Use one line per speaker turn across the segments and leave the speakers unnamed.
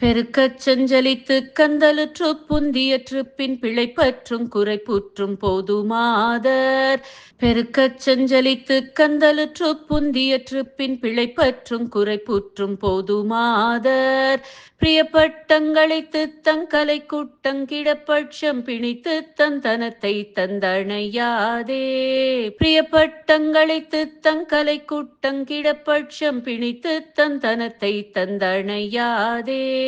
பெருக்கச் செஞ்சலித்து கந்தலுற்று புந்தியற்று பின் பிழைப்பற்றும் குறைப்புற்றும் போதுமாதர். பெருக்கச் செஞ்சலித்து கந்தலுற்று புந்தியற்று பின் பிழைப்பற்றும் குறைப்புற்றும் போதுமாதர். பிரியப்பட்டங்களைத்து தங்கலை கூட்டங்கிடப்பட்சம் பிணித்து தந்தனத்தை தந்தணையாதே. பிரியப்பட்டங்களைத்து தங்கலை கூட்டங்கிடப்பட்சம் பிணித்து தந்தனத்தை தந்தணையாதே.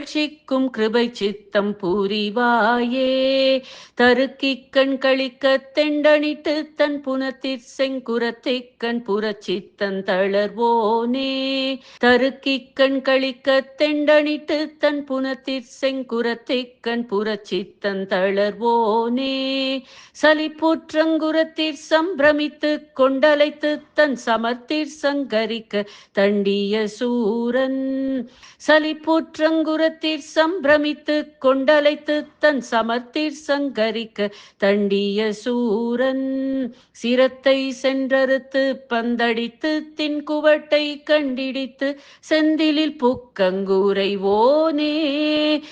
புகழ்ச்சிக்கும் கிருபை சித்தம் பூரிவாயே. தருக்கிக்கண் கழிக்க தெண்டனிட்டு தன் புனத்திற் செங்குரத்திக்கண் புறச்சித்தன் தளர்வோனே. தருக்கிக்கண் கழிக்க தெண்டனிட்டு தன் புனத்திற் செங்குரத்திக்கண் புறச்சித்தன் தளர்வோனே. சலிப்புற்றங்குரத்திற் சம்பிரமித்து கொண்டலைத்து தன் சமர்த்திற் சங்கரிக்க தண்டிய சூரன். சலிப்புற்றங்குரத்திற் சம்பிரமித்து கொண்டலைத்து தன் சமர்த்தீர் சங்கரிக்க தண்டிய சூரன் சிரத்தை சென்றறுத்து பந்தடித்து தின் குவட்டை கண்டிடித்து செந்திலில் புக்கங்கூரை ஓனே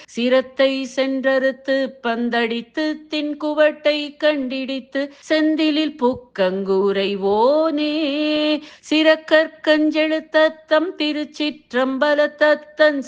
சிரத்தை சென்றறுத்து பந்தடித்து தின் குவட்டை கண்டிடித்து செந்திலில் புக்கங்கூரை ஓனே சிறக்கற்கஞ்செழுத்தத்தம் திருச்சிற்றம்பல தத்தன்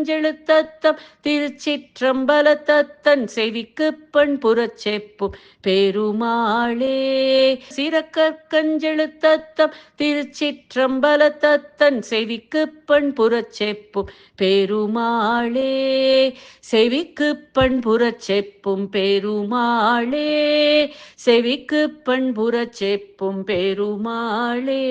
சிறக்கற்கஞ்செழுத்தத்தம் திருச்சிற்றம்பல தத்தன் செவிக்கு பண் புறச்செப்பும் பெருமாளே. சிறக்கற்கஞ்செழுத்தத்தம் திருச்சிற்றம்பல தத்தன் செவிக்கு பண் புறச்செப்பும் பெருமாளே. செவிக்கு பண் புறச்செப்பும் பெருமாளே. செவிக்கு பண் புறச்செப்பும் பெருமாளே.